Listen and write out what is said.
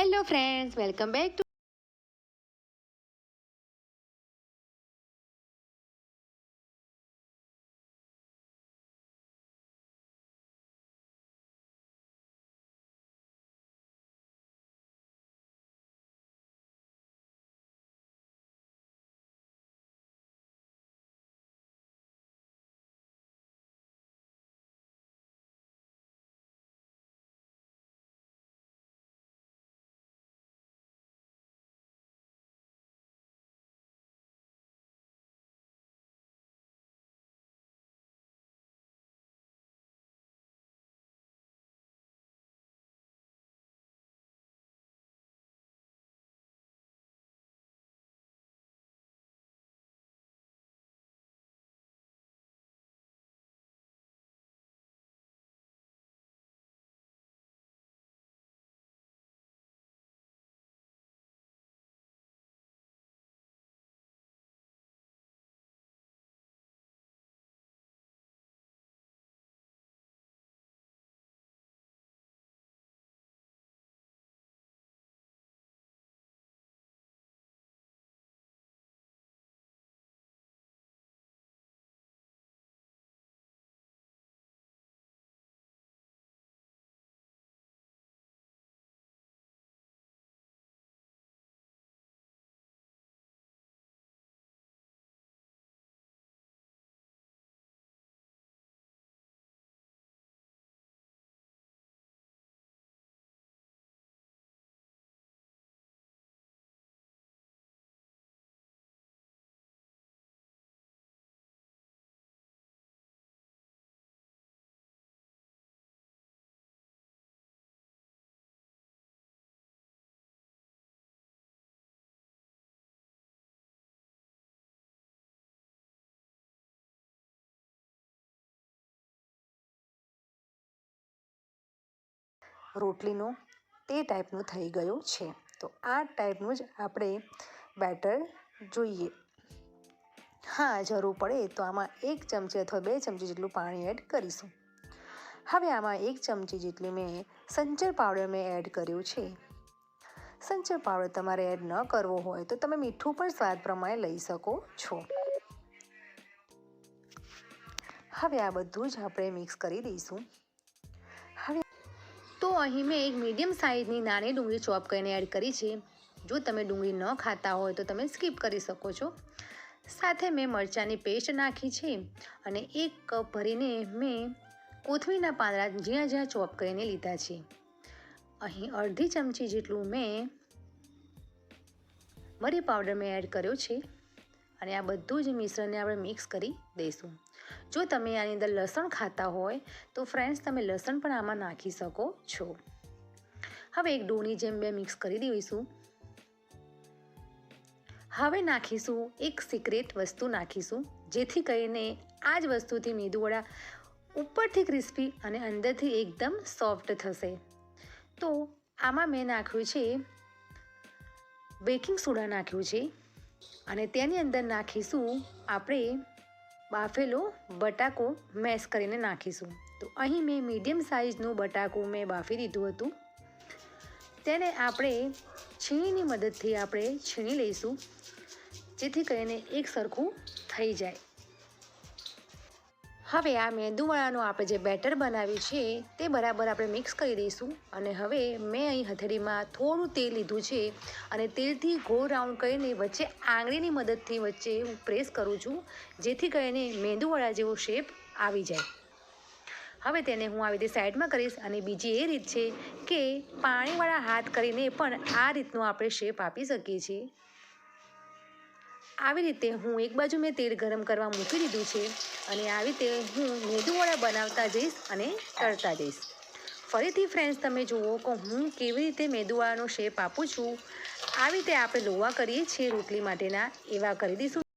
hello friends welcome back to રોટલીનું તે ટાઈપનું થઈ ગયું છે. તો આ ટાઈપનું જ આપણે બેટર જોઈએ. હા, જરૂર પડે તો આમાં એક ચમચી અથવા બે ચમચી જેટલું પાણી એડ કરીશું. હવે આમાં એક ચમચી જેટલી મેં સંચર પાવડર મેં એડ કર્યું છે. સંચર પાવડર તમારે એડ ન કરવો હોય તો તમે મીઠું પણ સ્વાદ પ્રમાણે લઈ શકો છો. હવે આ બધું જ આપણે મિક્સ કરી દઈશું. અહીં મેં એક મીડિયમ સાઇઝની નાની ડુંગળી ચોપ કરીને એડ કરી છે. જો તમે ડુંગળી ન ખાતા હોય તો તમે સ્કીપ કરી શકો છો. સાથે મેં મરચાંની પેસ્ટ નાખી છે અને એક કપ ભરીને મેં કોથમીના પાંદડા જ્યાં જ્યાં ચોપ કરીને લીધા છે. અહીં અડધી ચમચી જેટલું મેં મરી પાવડર મેં એડ કર્યો છે. અને આ બધું જ મિશ્રણને આપણે મિક્સ કરી દઈશું. જો તમે આની અંદર લસણ ખાતા હોય, તો ફ્રેન્ડ્સ તમે લસણ પણ આમાં નાખી શકો છો. હવે એક ડોની જેમ બે મિક્સ કરી દઈશું. હવે નાખીશું એક સિક્રેટ વસ્તુ નાખીશું, જેથી કરીને આ જ વસ્તુથી મેદુવડા ઉપરથી ક્રિસ્પી અને અંદરથી એકદમ સોફ્ટ થશે. તો આમાં મેં નાખ્યું છે બેકિંગ સોડા નાખ્યું છે. અને તેની અંદર નાખીશું આપણે બાફેલો બટાકો મેશ કરીને નાખીશું. તો અહીં મેં મીડિયમ સાઇઝનું બટાકું મેં બાફી દીધું હતું. તેને આપણે છીણીની મદદથી આપણે છીણી લઈશું, જેથી કરીને એક સરખું થઈ જાય. હવે આ મેંદુવડાનું આપણે જે બેટર બનાવ્યું છે, તે બરાબર આપણે મિક્સ કરી દઈશું. અને હવે મેં અહીં હથેળીમાં થોડું તેલ લીધું છે અને તેલથી ગોળ રાઉન્ડ કરીને વચ્ચે આંગળીની મદદથી વચ્ચે હું પ્રેસ કરું છું, જેથી કરીને મેંદુવડા જેવો શેપ આવી જાય. હવે તેને હું આવી રીતે સાઈડમાં કરીશ અને બીજી એ રીત છે કે પાણીવાળા હાથ કરીને પણ આ રીતનો આપણે શેપ આપી શકીએ છીએ. આવી રીતે હું એક બાજુ મેં તેલ ગરમ કરવા મૂકી દીધું છે અને આવી રીતે હું મેદુવડા બનાવતા જઈશ અને તળતા જઈશ. ફરીથી ફ્રેન્ડ્સ તમે જુઓ કે હું કેવી રીતે મેદુવાળાનો શેપ આપું છું. આવી રીતે આપણે લોવા કરીએ છીએ રોટલી માટેના, એવા કરી દઈશું.